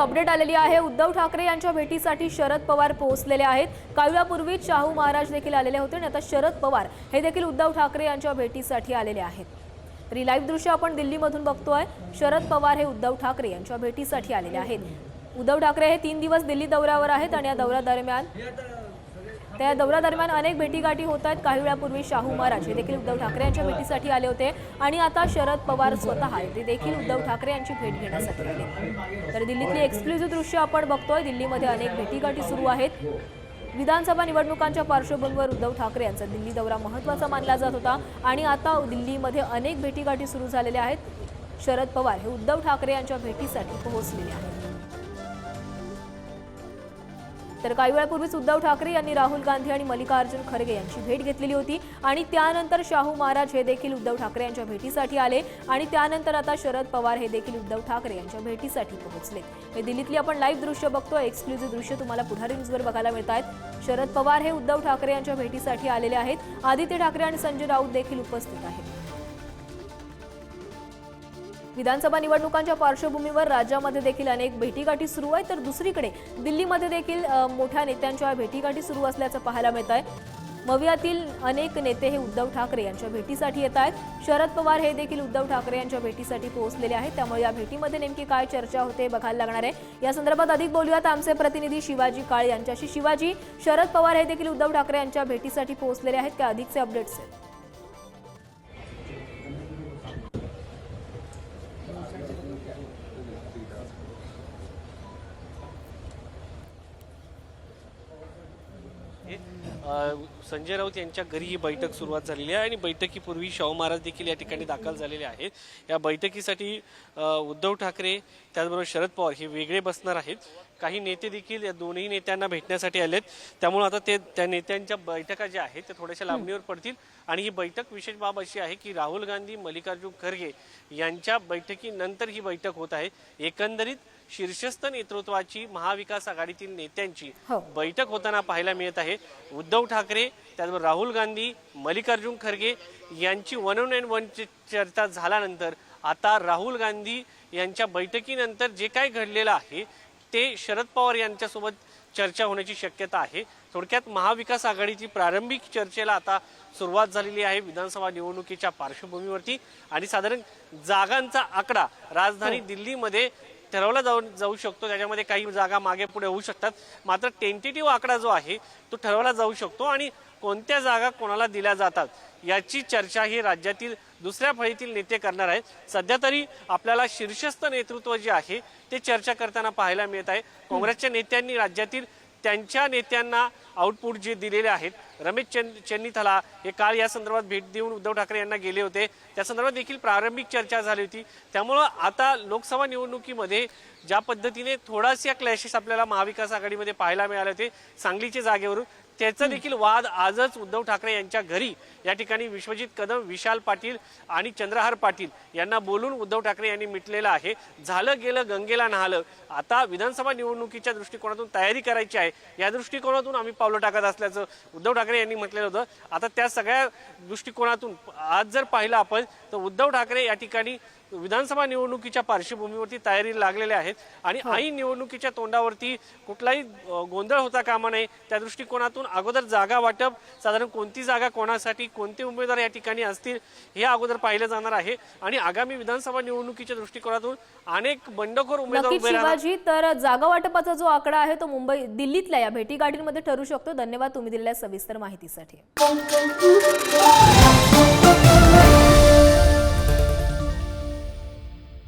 Update आलेली आहे. उद्धव ठाकरे यांच्या भेटीसाठी शरद पवार पोहोचलेले आहेत. काही शाहू महाराज देखील आलेले होते आणि आता शरद पवार हे देखील उद्धव ठाकरे यांच्या भेटीसाठी आलेले आहेत. तरी लाईव्ह दृश्य आपण दिल्लीमधून बघतोय. शरद पवार हे उद्धव ठाकरे यांच्या भेटीसाठी आलेले आहेत. उद्धव ठाकरे हे तीन दिवस दिल्ली दौऱ्यावर आहेत आणि या दौऱ्यादरम्यान त्या दौऱ्यादरम्यान अनेक भेटीगाठी होत आहेत. काही वेळापूर्वी शाहू महाराज हे देखील उद्धव ठाकरे यांच्या भेटीसाठी आले होते. आणि आता शरद पवार स्वतः ते देखील उद्धव ठाकरे यांची भेट घेण्यासाठी आले. तर दिल्लीतली एक्सक्लुझिव्ह दृश्य आपण बघतोय. दिल्लीमध्ये अनेक भेटीगाठी सुरू आहेत. विधानसभा निवडणुकांच्या पार्श्वभूमीवर उद्धव ठाकरे यांचा दिल्ली दौरा महत्त्वाचा मानला जात होता. आणि आता दिल्लीमध्ये अनेक भेटीगाठी सुरू झालेल्या आहेत. शरद पवार हे उद्धव ठाकरे यांच्या भेटीसाठी पोहोचलेले आहेत. तर काही वेळापूर्वीच उद्धव ठाकरे यांनी राहुल गांधी आणि मल्लिकार्जुन खरगे यांची भेट घेतलेली होती. आणि त्यानंतर शाहू महाराज हे देखील उद्धव ठाकरे यांच्या भेटीसाठी आले. आणि त्यानंतर आता शरद पवार हे देखील उद्धव ठाकरे यांच्या भेटीसाठी पोहोचले. हे दिल्लीतली आपण लाईव्ह दृश्य बघतो. एक्सक्लुझिव्ह दृश्य तुम्हाला पुढारी न्यूजवर बघायला मिळत आहेत शरद पवार हे उद्धव ठाकरे यांच्या भेटीसाठी आलेले आहेत. आदित्य ठाकरे आणि संजय राऊत देखील उपस्थित आहेत. विधानसभा निवडणुकांच्या पार्श्वभूमीवर राज्यामध्ये देखील अनेक भेटीगाठी सुरू आहेत. तर दुसरीकडे दिल्लीमध्ये देखील मोठ्या नेत्यांच्या भेटीगाठी सुरू असल्याचं पाहायला मिळत आहे. मवियातील अनेक नेते हे उद्धव ठाकरे यांच्या भेटीसाठी येत आहेत. शरद पवार हे देखील उद्धव ठाकरे यांच्या भेटीसाठी पोहोचलेले आहेत. त्यामुळे या भेटीमध्ये नेमकी काय चर्चा होते हे बघायला लागणार आहे. या संदर्भात अधिक बोलूयात आमचे प्रतिनिधी शिवाजी काळे यांच्याशी. शिवाजी शरद पवार हे देखील उद्धव ठाकरे यांच्या भेटीसाठी पोहोचलेले आहेत. त्या अधिकचे अपडेट्स आहेत? え？संजय राऊत यांच्या घरी ही बैठक सुरुवात झालेली आहे आणि बैठकीपूर्वी शाहू महाराज देखील या ठिकाणी दाखल झालेले आहेत. या बैठकीसाठी उद्धव ठाकरे त्याचबरोबर शरद पवार हे वेगळे बसणार आहेत. काही नेते देखील या दोन्ही नेत्यांना भेटण्यासाठी आलेत. त्यामुळे आता ते त्या नेत्यांच्या बैठका ज्या आहेत त्या थोड्याशा लांबणीवर पडतील. आणि ही बैठक विशेष बाब अशी आहे की राहुल गांधी मल्लिकार्जुन खरगे यांच्या बैठकीनंतर ही बैठक होत आहे. एकंदरीत शीर्षस्थ नेतृत्वाची महाविकास आघाडीतील नेत्यांची हो. बैठक होताना पाहायला मिळत आहे. उद्धव ठाकरे त्याचबरोबर राहुल गांधी मल्लिकार्जुन खरगे यांची वन ऑन अँड वन चर्चा झाल्यानंतर आता राहुल गांधी यांच्या बैठकीनंतर जे काय घडलेलं आहे ते शरद पवार यांच्यासोबत चर्चा होण्याची शक्यता आहे. थोडक्यात महाविकास आघाडीची प्रारंभिक चर्चेला आता सुरुवात झालेली आहे विधानसभा निवडणुकीच्या पार्श्वभूमीवरती. आणि साधारण जागांचा आकडा राजधानी दिल्लीमध्ये ठरवला जाऊ जाऊ शकतो. त्याच्यामध्ये काही जागा मागे पुढे होऊ शकतात. मात्र टेंटेटिव्ह आकडा जो आहे तो ठरवला जाऊ शकतो आणि कोणत्या जागा कोणाला दिल्या जातात याची चर्चा ही राज्यातील दुसऱ्या फळीतील नेते करणार आहेत. सध्या तरी आपल्याला शीर्षस्थ नेतृत्व जे आहे ते चर्चा करताना पाहायला मिळत आहे. काँग्रेसच्या नेत्यांनी राज्यातील त्यांच्या नेत्यांना आउटपुट जे दिलेले आहेत रमेश चंद चन्नीथला हे काल या संदर्भात भेट देऊन उद्धव ठाकरे यांना गेले होते. त्या संदर्भात देखील प्रारंभिक चर्चा झाली होती. त्यामुळं आता लोकसभा निवडणुकीमध्ये ज्या पद्धतीने थोडासा क्लॅशेस आपल्याला महाविकास आघाडीमध्ये पाहायला मिळाले होते सांगलीच्या जागेवरून त्याचा देखील वाद आजच उद्धव ठाकरे यांच्या घरी. या ठिकाणी विश्वजित कदम विशाल पाटील आणि चंद्रहार पाटील यांना बोलून उद्धव ठाकरे यांनी मिटलेलं आहे. झालं गेलं गंगेला नाहलं. आता विधानसभा निवडणुकीच्या दृष्टिकोनातून तयारी करायची आहे. या दृष्टिकोनातून आम्ही पावलं टाकत असल्याचं उद्धव ठाकरे यांनी म्हटलेलं होतं. आता त्या सगळ्या दृष्टिकोनातून आज जर पाहिलं आपण तर उद्धव ठाकरे या ठिकाणी विधानसभा निवडणुकीच्या पार्श्वभूमीवरती तयारी लागलेल्या आहेत आणि ऐन निवडणुकीच्या तोंडावरती कुठलाही गोंधळ होता कामा नये त्या दृष्टिकोनातून अगोदर जागा वाटप साधारण कोणती जागा कोणासाठी कोणते उमेदवार या ठिकाणी असतील हे अगोदर पाहिलं जाणार आहे. आणि आगामी विधानसभा निवडणुकीच्या दृष्टिकोनातून अनेक बंडखोर उमेदवार शिवाजी तर जागा वाटपाचा जो आकडा आहे तो मुंबई दिल्लीतल्या या भेटीगाडींमध्ये ठरू शकतो. धन्यवाद तुम्ही दिलेल्या सविस्तर माहितीसाठी.